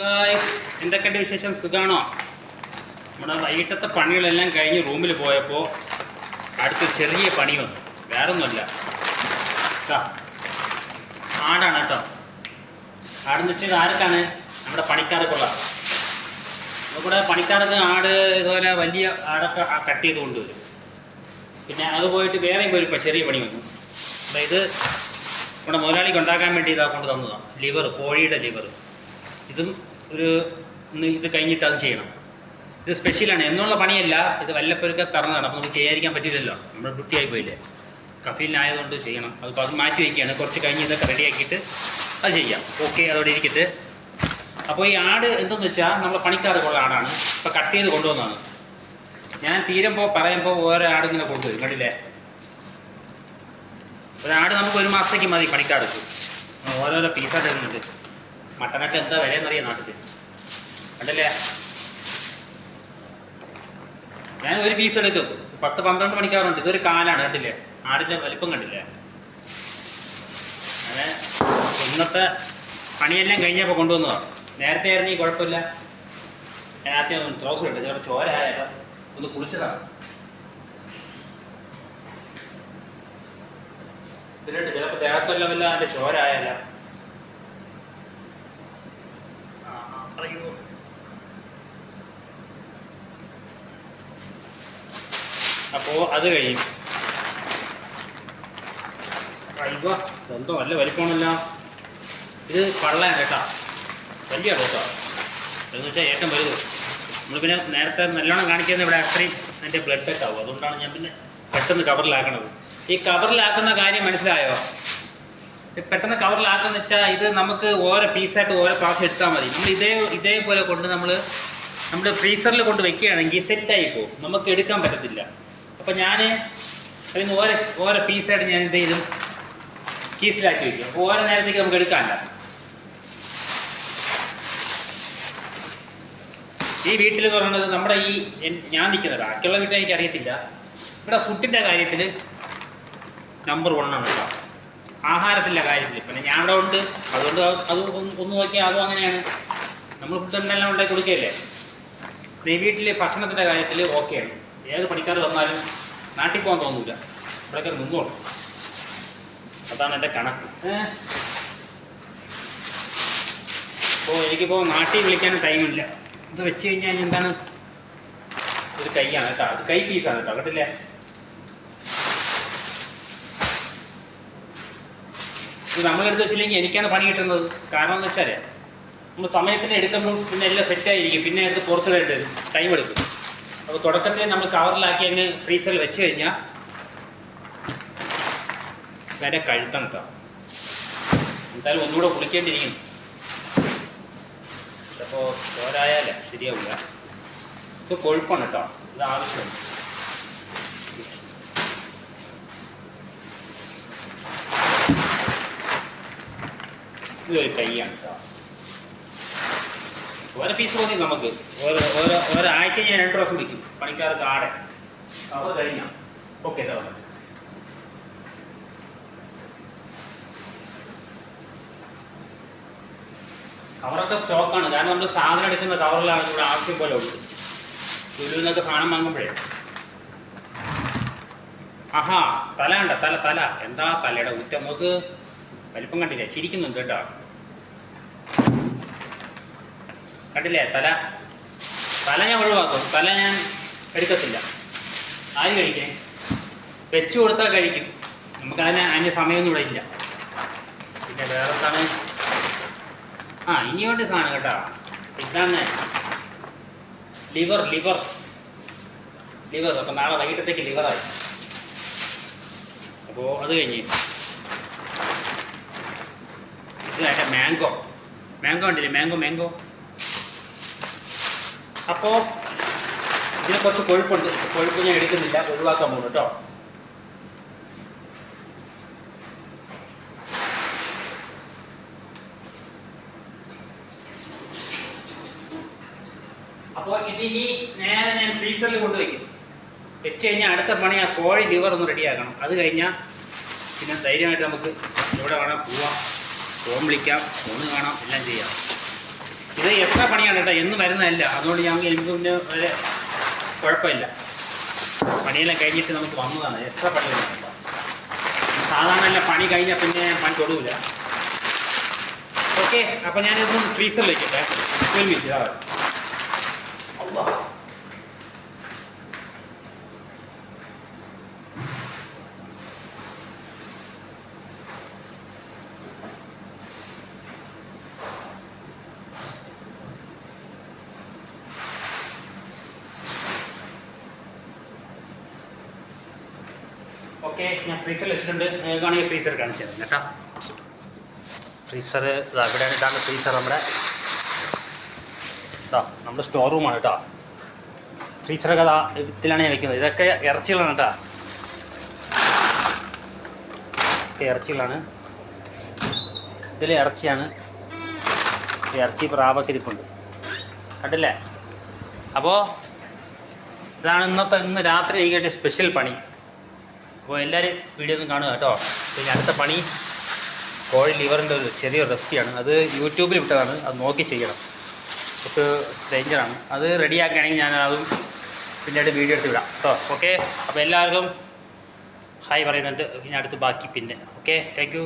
Guys എന്തൊക്കെയുണ്ട് വിശേഷം? സുഖാണോ? നമ്മുടെ വൈകിട്ടത്തെ പണികളെല്ലാം കഴിഞ്ഞ് റൂമിൽ പോയപ്പോൾ അടുത്ത് ചെറിയ പണി വന്നു. വേറെ ഒന്നുമല്ല ആടാണ് കേട്ടോ. ആടെന്ന് വെച്ചാൽ ആർക്കാണ് നമ്മുടെ പണിക്കാർക്കുള്ള നമ്മുടെ പണിക്കാർക്ക് ആട് ഇതുപോലെ വലിയ ആടൊക്കെ കട്ട് ചെയ്ത് കൊണ്ടുവരും. പിന്നെ അത് പോയിട്ട് വേറെയും ഇപ്പോൾ ചെറിയ പണി വന്നു. അപ്പോൾ ഇത് നമ്മുടെ മുതലാളിക്ക് ഉണ്ടാക്കാൻ വേണ്ടി ഇതാ കൊണ്ട് തന്നതാണ് ലിവർ കോഴിയുടെ ലിവർ. ഇതും ഒരു ഇത് കഴിഞ്ഞിട്ട് അത് ചെയ്യണം. ഇത് സ്പെഷ്യലാണ് എന്നുള്ള പണിയല്ല ഇത് വല്ലപ്പോഴൊക്കെ തറന്നതാണ് അപ്പോൾ നമുക്ക് ചെയ്യാതിരിക്കാൻ പറ്റില്ലല്ലോ. നമ്മൾ വൃത്തിയായി പോയില്ലേ. കഫീലിനായതുകൊണ്ട് ചെയ്യണം. അതിപ്പോൾ അത് മാറ്റി വയ്ക്കുകയാണ് കുറച്ച് കഴിഞ്ഞ് ഇതൊക്കെ റെഡിയാക്കിയിട്ട് അത് ചെയ്യാം. ഓക്കെ അതോടെ ഇരിക്കട്ടെ. അപ്പോൾ ഈ ആട് എന്തെന്ന് വെച്ചാൽ നമ്മളെ പണിക്കാർക്കുള്ള ആടാണ്. ഇപ്പോൾ കട്ട് ചെയ്ത് കൊണ്ടുവന്നതാണ്. ഞാൻ തീരുമ്പോൾ പറയുമ്പോൾ ഓരോ ആടിങ്ങനെ കൊണ്ടുവരും. കണ്ടില്ലേ? ഒരാട് നമുക്ക് ഒരു മാസത്തേക്ക് മതി പണിക്കാർക്ക്. ഓരോരോ പീസാ തരുന്നുണ്ട് മട്ടനൊക്കെ എന്താ വിലയെന്നറിയാം നാട്ടിൽ കണ്ടല്ലേ? ഞാൻ ഒരു പീസ് എടുക്കും. പത്ത് പന്ത്രണ്ട് മണിക്കാറുണ്ട്. ഇതൊരു കാലാണ് കണ്ടില്ലേ? ആടിന്റെ വലിപ്പം കണ്ടില്ലേ? അങ്ങനെ ഇന്നത്തെ പണിയെല്ലാം കഴിഞ്ഞപ്പോൾ കൊണ്ടുവന്നതാണ് നേരത്തെ ആയിരുന്നു ഈ കുഴപ്പമില്ല. ഞാൻ ആദ്യം ട്രൗസർ ഇട്ട് ചിലപ്പോൾ ചോര ഒന്ന് കുളിച്ചതാണ് ചിലപ്പോ ദേഹത്തെല്ലാം വല്ല അതിന്റെ ചോര ആയാലോ ആ, ആ, പറയൂ അപ്പോൾ അത് കഴിയും എന്തോ നല്ല വലിപ്പമാണല്ല. ഇത് പള്ളയാണ് കേട്ടോ. വലിയ കേട്ടോ. എന്ന് വെച്ചാൽ ഏറ്റവും വലുത്. നമ്മൾ പിന്നെ നേരത്തെ നല്ലോണം കാണിക്കുന്ന ഇവിടെ അത്രയും അതിന്റെ ബ്ലഡ് ഒക്കെ ആവും. അതുകൊണ്ടാണ് ഞാൻ പിന്നെ പെട്ടെന്ന് കവറിലാക്കണത് ഈ കവറിലാക്കുന്ന കാര്യം മനസ്സിലായോ? പെട്ടെന്ന് കവറിലാക്കുന്ന വെച്ചാൽ ഇത് നമുക്ക് ഓരോ പീസായിട്ട് ഓരോ ക്ലാസ് എടുത്താൽ മതി. നമ്മൾ ഇതേ ഇതേപോലെ കൊണ്ട് നമ്മൾ നമ്മുടെ ഫ്രീസറിൽ കൊണ്ട് വെക്കുകയാണെങ്കിൽ സെറ്റായി പോകും. നമുക്ക് എടുക്കാൻ പറ്റത്തില്ല. അപ്പോൾ ഞാൻ അതിന് ഓരോ ഓരോ പീസായിട്ട് ഞാൻ എന്ത് ചെയ്തും കീസിലാക്കി വയ്ക്കും ഓരോ നേരത്തേക്ക് നമുക്ക് എടുക്കാമല്ല. ഈ വീട്ടിൽ പറയുന്നത് നമ്മുടെ ഈ ഞാൻ നിൽക്കുന്നത് ബാക്കിയുള്ള വീട്ടിൽ എനിക്ക് അറിയത്തില്ല. ഇവിടെ ഫുഡിന്റെ കാര്യത്തിൽ നമ്പർ വൺ ആണ് കേട്ടോ. ആഹാരത്തിന്റെ കാര്യത്തിൽ പിന്നെ ഞാൻ അവിടെ ഉണ്ട്. അതുകൊണ്ട് അത് ഒന്ന് നോക്കിയാൽ അതും അങ്ങനെയാണ്. നമ്മൾ ഫുഡ് എന്തെല്ലാം ഉണ്ടാക്കി കൊടുക്കുകയല്ലേ? ഈ വീട്ടിൽ ഭക്ഷണത്തിന്റെ കാര്യത്തിൽ ഓക്കെയാണ് ഏത് പണിക്കാർ വന്നാലും നാട്ടിൽ പോകാൻ തോന്നൂല. ഇവിടെയൊക്കെ നിന്നോളും. അതാണ് എന്റെ കണക്ക്. അപ്പോൾ എനിക്കിപ്പോൾ നാട്ടിൽ വിളിക്കാൻ ടൈമില്ല ഇത് വെച്ച് കഴിഞ്ഞാൽ എന്താണ്? ഒരു കൈയാണ് കേട്ടോ. അത് കൈ പീസാണ് കേട്ടോ. കേട്ടില്ലേ ഇത് നമ്മളെടുത്ത് വെച്ചില്ലെങ്കിൽ എനിക്കാണ് പണി കിട്ടുന്നത്. കാരണം എന്ന് വെച്ചാൽ നമ്മൾ സമയത്തിന് എടുക്കുമ്പോൾ പിന്നെ എല്ലാം സെറ്റായിരിക്കും പിന്നെ എടുത്ത് വരും ടൈം എടുക്കും. അപ്പോൾ തുടക്കത്തിൽ നമ്മൾ കവറിലാക്കി അങ്ങ് ഫ്രീസറിൽ വെച്ച് കഴിഞ്ഞാൽ വരെ കഴുത്തണം കേട്ടോ. എന്തായാലും ഒന്നുകൂടെ കുളിക്കേണ്ടിരിക്കും അപ്പോൾ ചോരായാലേ ശരിയാവില്ല ഇത് കൊഴുപ്പാണ് കേട്ടോ. ഇത് ആവശ്യമാണ്. ഇതൊരു കൈയാണ് കേട്ടോ. ഓരോ പീസ് മതി നമുക്ക്. ഓരോ ഓരോ ആഴ്ച ഞാൻ രണ്ട് പ്രാവശ്യം വിളിക്കും പണിക്കാർക്ക് ആടെ. അവർ കഴിഞ്ഞാൽ ഓക്കെ സാർ കവറൊക്കെ സ്റ്റോക്കാണ് കാരണം നമ്മൾ സാധനം എടുക്കുന്ന കവറിലാണ് ഇവിടെ ആവശ്യം പോലെ ഉള്ളത്. ലുലുവിൽ നിന്നൊക്കെ സാധനം വാങ്ങുമ്പോഴേ. ആഹാ തല ഉണ്ട തല തല. എന്താ തലയുടെ ഉറ്റ നമുക്ക് വലിപ്പം കണ്ടില്ല? ചിരിക്കുന്നുണ്ട് കേട്ടോ. കണ്ടില്ലേ? തല. തല ഞാൻ ഒഴിവാക്കും. തല ഞാൻ എടുക്കത്തില്ല. ആര് കഴിക്കേ? വെച്ചു കൊടുത്താൽ കഴിക്കും. നമുക്കതിന് അതിന് സമയമൊന്നും ഇവിടെ ഇല്ല. പിന്നെ വേറെ എന്താണ്? ആ ഇനിയോട്ട് സാധനം കേട്ടോ. ഇതാണ് ലിവർ ലിവർ. ലിവർ. അപ്പം നാളെ വൈകിട്ടത്തേക്ക് ലിവറായി അപ്പോൾ അത് കഴിഞ്ഞ്. ഇതായിട്ട് മാംഗോ. മാംഗോ ഉണ്ടല്ലേ? Mango mango. അപ്പോൾ ഇതിന് കുറച്ച് കൊഴുപ്പുണ്ട്. കൊഴുപ്പ് ഞാൻ എടുക്കുന്നില്ല. ഒഴിവാക്കാൻ പോകുന്നു കേട്ടോ. അപ്പോൾ ഇനി നേരെ ഞാൻ ഫ്രീസറിൽ കൊണ്ടുവയ്ക്കും. വെച്ച് കഴിഞ്ഞാൽ അടുത്ത പണി ആ കോഴി ലിവർ ഒന്ന് റെഡിയാക്കണം അത് കഴിഞ്ഞാൽ പിന്നെ ധൈര്യമായിട്ട് നമുക്ക് എവിടെ വേണം പോവാം. ഫോൺ വിളിക്കാം. ഫോണ് കാണാം. എല്ലാം ചെയ്യാം. ഇത് എത്ര പണിയാണ് കേട്ടോ? എന്ന് വരുന്നതല്ല. അതുകൊണ്ട് ഞാൻ പിന്നെ ഒരു കുഴപ്പമില്ല. പണിയെല്ലാം കഴിഞ്ഞിട്ട് നമുക്ക് വന്നതാണ്. എത്ര പണി വരുന്നില്ല സാധാരണ എല്ലാം പണി കഴിഞ്ഞാൽ പിന്നെ പണി തൊടൂല. ഓക്കെ അപ്പോൾ ഞാനിതൊന്ന് ഫ്രീസറിൽ വെക്കട്ടെ ഒരു മിനിറ്റ് ഇതാ ഓക്കെ ഞാൻ ഫ്രീസറിൽ വെച്ചിട്ടുണ്ട്. വേണമെങ്കിൽ ഫ്രീസർ കാണിച്ചു തരാം കേട്ടോ. ഫ്രീസർ ഇവിടെ ഇതാണ് ഫ്രീസർ നമ്മുടെ. കേട്ടോ നമ്മുടെ സ്റ്റോർ റൂമാണ് കേട്ടോ. ഫ്രീസറൊക്കെ അതാ ഇതിലാണ് ഞാൻ വെക്കുന്നത്. ഇതൊക്കെ ഇറച്ചികളാണ് കേട്ടോ. ഒക്കെ ഇറച്ചികളാണ്. ഇതിൽ ഇറച്ചിയാണ്. ഇറച്ചി പ്രാവൊക്കെ ഇരിപ്പുണ്ട് കണ്ടില്ലേ? അപ്പോൾ ഇതാണ് ഇന്നത്തെ ഇന്ന് രാത്രി കഴിക്കട്ടെ സ്പെഷ്യൽ പണി. അപ്പോൾ എല്ലാവരും വീഡിയോ ഒന്നും കാണുക കേട്ടോ. പിന്നെ അടുത്ത പണി കോഴി ലിവറിന്റെ ഒരു ചെറിയ റെസിപ്പിയാണ്. അത് യൂട്യൂബിൽ വിട്ടതാണ് അത് നോക്കി ചെയ്യണം. കുറച്ച് ഡേഞ്ചറാണ്. അത് റെഡിയാക്കുകയാണെങ്കിൽ ഞാൻ അതും പിന്നീട് വീഡിയോ എടുത്ത് വിടാം കേട്ടോ. ഓക്കെ? അപ്പോൾ എല്ലാവർക്കും ഹായ് പറയുന്നുണ്ട്. ഇനി അടുത്ത് ബാക്കി പിന്നെ. ഓക്കെ? താങ്ക്